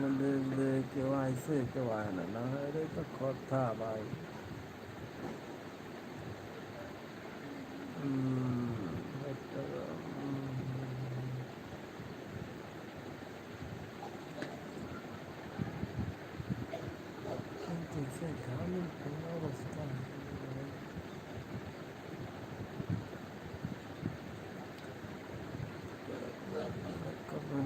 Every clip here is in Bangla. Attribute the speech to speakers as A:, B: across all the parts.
A: মধ্যে যে কেউ আইসে কেউ আয় না। এটাই তো কথা ভাই উম, একটা, উম, কিন্তু যে গ্রামের কোনো অবস্থা কখন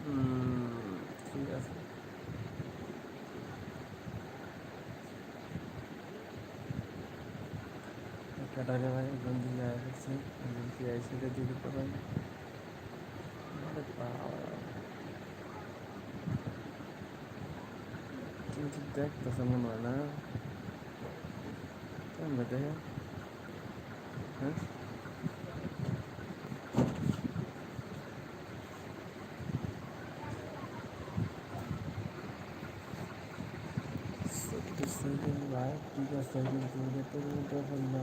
A: হুম, ঠিক আছে ক্যাটারে ভাই একজন দিয়ে আয়া করছে একজন কি আইসি রে দিতে পারেন আরে বাবা কিন্তু দেখতেছে মনে হয় না কেমন দেখে হ্যাঁ সত্যি সেকেন্ড ভাই ঠিক আছে কিন্তু এটা তো ব্যাপার না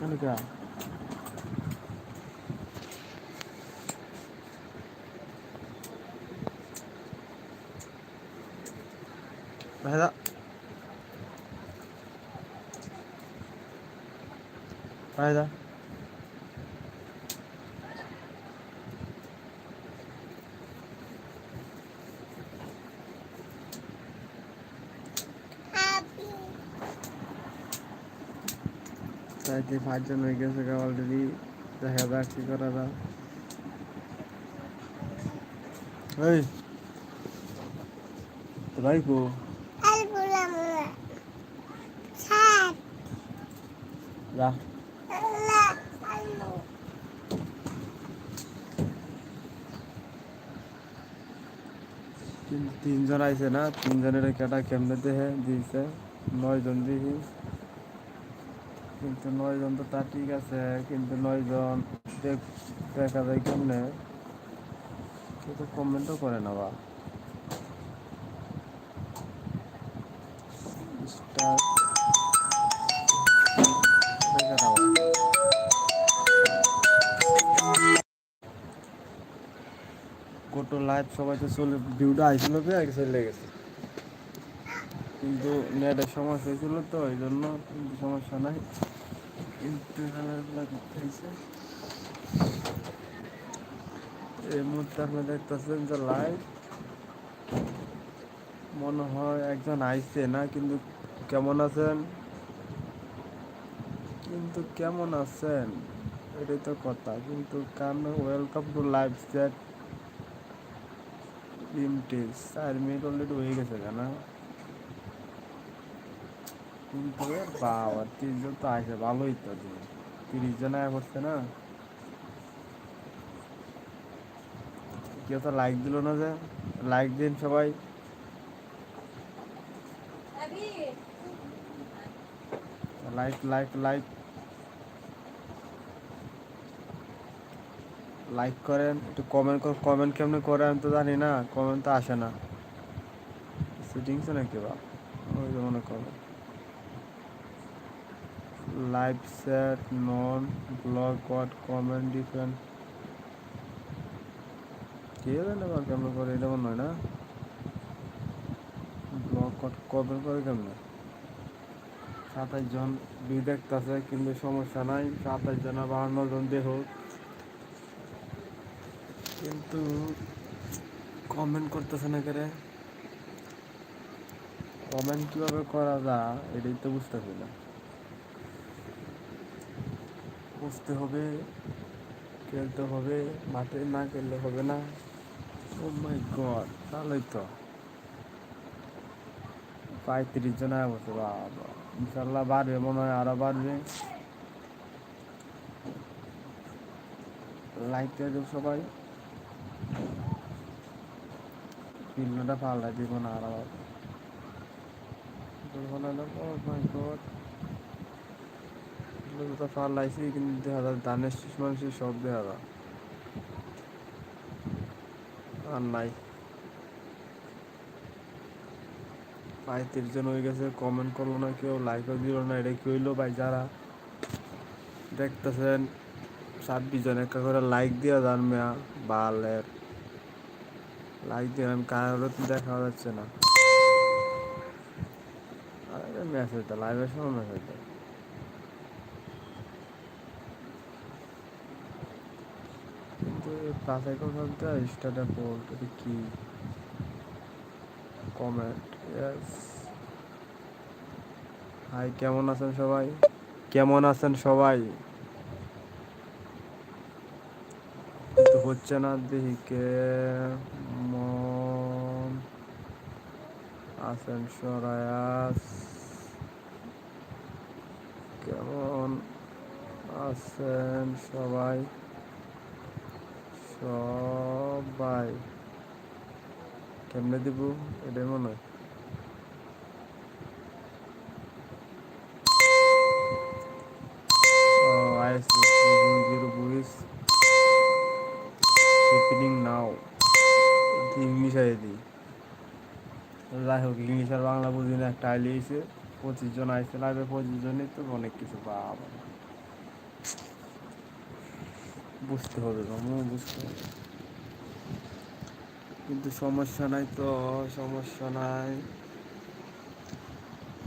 A: 那个、啊。来了，来了 চাইতে পাঁচজন হয়ে গেছে অলরেডি দেখা যাক কি করা যায়। এই। তো ভাই কো যা তিনজন আইছে না? তিনজনের কেটা কেমনে দেহে? দিয়েছে নয় জন দিহি। কিন্তু নয়জন তো তা ঠিক আছে, কিন্তু নয়জন দেখ- যায় কেমনে? কেউ তো কমেন্টও করে না বা. গোটো লাইভ সবাই তো চলে ভিউটা আইছিল আগে চলে গেছে। কিন্তু নেটের সমস্যা হয়েছিল তো এই জন্য সমস্যা নাই। এই মুহূর্তে আপনি দেখতেছেন যে লাইভ মনে হয় একজন আইছে, না, কিন্তু কেমন আছেন? কিন্তু কেমন আছেন এটাই তো কথা, কিন্তু come welcome to live chat limited, চার মিনিট অলরেডি হয়ে গেছে কেন কিন্তু বাবা তিরিশ জন তো আসে ভালোই তো তিরিশ জন আয়া করছে না? কেউ তো লাইক দিল না যে। লাইক দিন সবাই। লাইক লাইক লাইক লাইক করেন, একটু কমেন্ট কমেন্ট কেমনে করে আমি তো জানি না। কমেন্ট তো আসে না। সেটিংসে নাকি বা ওই মনে করো লাইভ সেট নন, ব্লগ কোয়াড কমেন্ট, ডিফেন্ট। কে জানে বা কেমন করে, এটা মনে হয় না? ব্লগ কোয়াড কমেন্ট করে কেমনে? সাতাশ জন ভিউ দেখতেছে, কিন্তু সমস্যা নাই। সাতাশ জন বাহান্ন জন দেহ কিন্তু কমেন্ট করতেছে না করে। কমেন্ট কীভাবে করা যায়, এটাই তো বুঝতেছি না। বসতে হবে, খেলতে হবে, মাঠে না খেললে হবে না। ও মাই গড তাহলেই তো। পঁয়ত্রিশ জন বসে বাবা। ইনশাল্লাহ বাড়বে, মনে হয় আরও বাড়বে। লাইক দিয়ে দেব সবাই। ফিল্মটা পাল্টা দিব না আরও তো পাল্লাইছি কিন্তু দেখা যায় ধানের মানুষের সব দেখা যায় আর নাই। পঁয়ত্রিশ জন হয়ে গেছে কমেন্ট করল না কেউ লাইকও দিল না, এটা কি হইল ভাই যারা দেখতেছেন, ছাব্বিশ জন একটা করে লাইক দিয়ে যান মেয়া, বালের। লাইক দিয়ে আমি তো দেখা যাচ্ছে না। আরে মেসেজটা লাইভের সময় কিন্তু পাশে কথা স্টার্টে বলতে কি? কমেন্ট হাই কেমন আছেন সবাই? কেমন আছেন সবাই? হচ্ছে না দেখি কেমন আছেন সরায়াস। কেমন আছেন সবাই? সবাই। কেমনে দিব? এটাই মনে হয়। জিরো বুইস হ্যাপেনিং নাও ইংলিশ আই দিই? যাই হোক ইংলিশ আর বাংলা বুঝি না, একটা আইলে পঁচিশ জন আইসে লাগবে পঁচিশ জনই তো অনেক কিছু বাবা বুঝতে হবে মামু বুঝতে হবে কিন্তু সমস্যা নাই তো, সমস্যা নাই।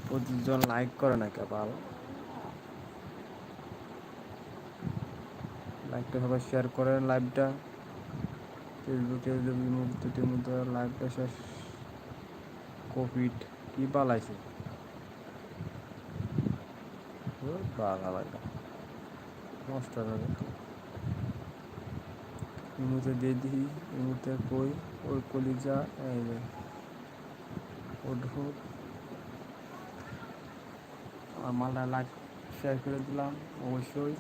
A: প্রতিজন লাইক করে না কেবল লাইকটা সবাই শেয়ার করেন লাইভটা ফেসবুকে মুহূর্তের মধ্যে লাইভটা শেষ কোভিড কি পালাইছে লাগা নষ্ট হয়ে দিই এই মুহূর্তে কই ওই কলিজা উদ্ভুত আর মালটা লাইক শেয়ার করে দিলাম অবশ্যই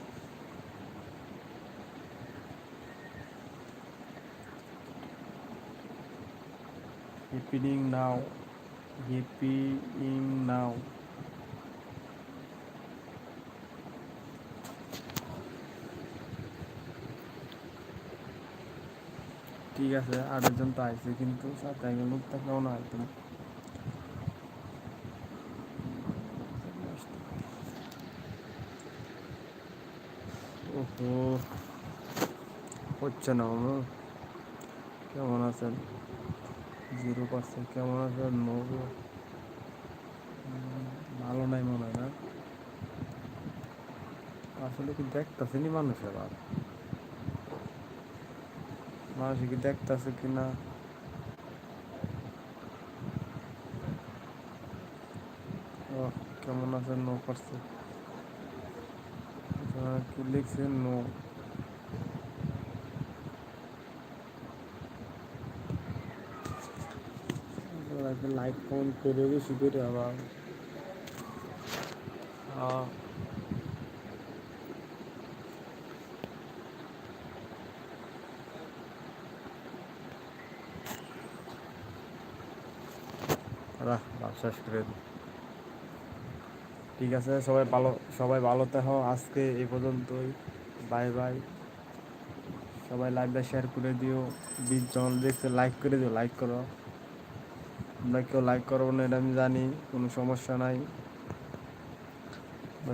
A: happening now happening now ঠিক আছে, আরেকজন তো আইছে কিন্তু একজন লোক থাকলেও না একদম ওহো, হচ্ছে না আমার কেমন আছেন? জিরো পার্সেন্ট, কেমন আছেন নবো ভালো নাই মনে হয় না। আসলে কি দেখতেছেনি মানুষ আবার মানুষ কি দেখতেছে কিনা? ও কেমন আছেন নো পার্সেন্ট কি লিখছেন নো লাইক কমেন্ট করে বেশি করে আবার। হ্যাঁ রাখ শেষ করে ঠিক আছে, সবাই ভালো সবাই ভালো থাকো। আজকে এই পর্যন্তই। Bye bye. সবাই লাইভটা শেয়ার করে দিও। বিশ জন দেখতে লাইক করে দিও লাইক করো। তোমরা কেউ লাইক করো না, এটা আমি জানি, কোনো সমস্যা নাই।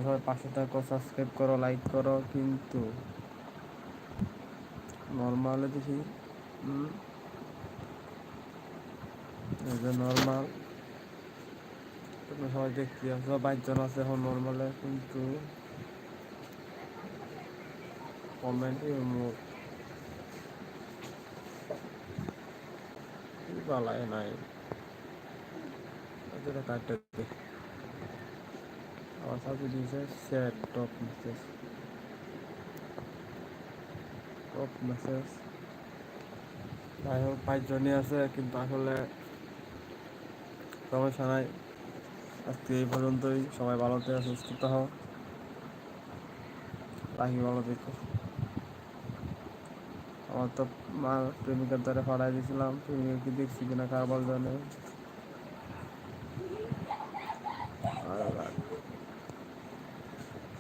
A: সবাই পাশে থাকো সাবস্ক্রাইব করো লাইক করো, কিন্তু নর্মালে দেখি নর্মাল তোমরা সবাই দেখতে আসো বাইশজন আছে এখন নর্মালে কিন্তু কমেন্টে মোট বালায় নাই। এটা কাটতে আমার সাথে দিয়েছে সেট টপ নিতেছে সব মেসেজ যাই হোক পাঁচজনই আছে, কিন্তু আসলে সমস্যা নাই। আজকে এই পর্যন্তই। সবাই ভালো থেকে, সুস্থ হও রাখি, ভালো থেকো। আমার তো মা প্রেমিকার দ্বারা পাঠাই দিয়েছিলাম। প্রেমিকা কি দেখছি কিনা কারবার জানে?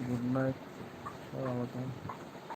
A: গুড নাইট থাকো।